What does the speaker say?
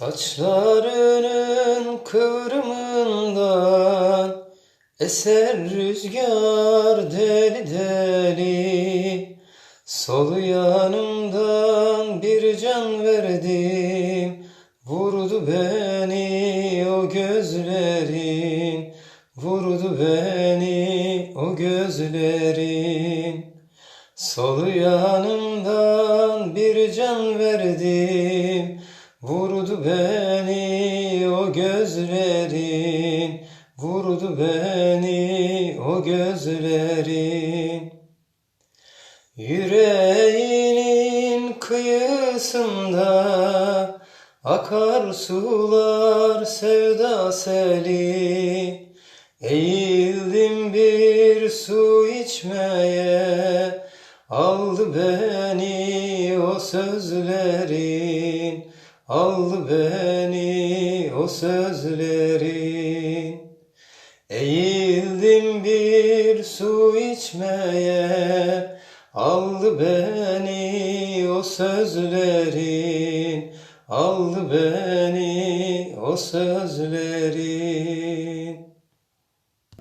Saçlarının kıvrımından Eser rüzgar deli deli. Sol yanımdan bir can verdim Vurdu beni o gözlerin Vurdu beni o gözlerin. Sol yanımdan bir can verdim Vurdu beni o gözlerin. Vurdu beni o gözlerin. Yüreğinin kıyısında Akar sular sevda seli. Eğildim bir su içmeye Aldı beni o sözlerin Aldı beni o sözlerin Eğildim bir su içmeye. Aldı beni o sözlerin Aldı beni o sözlerin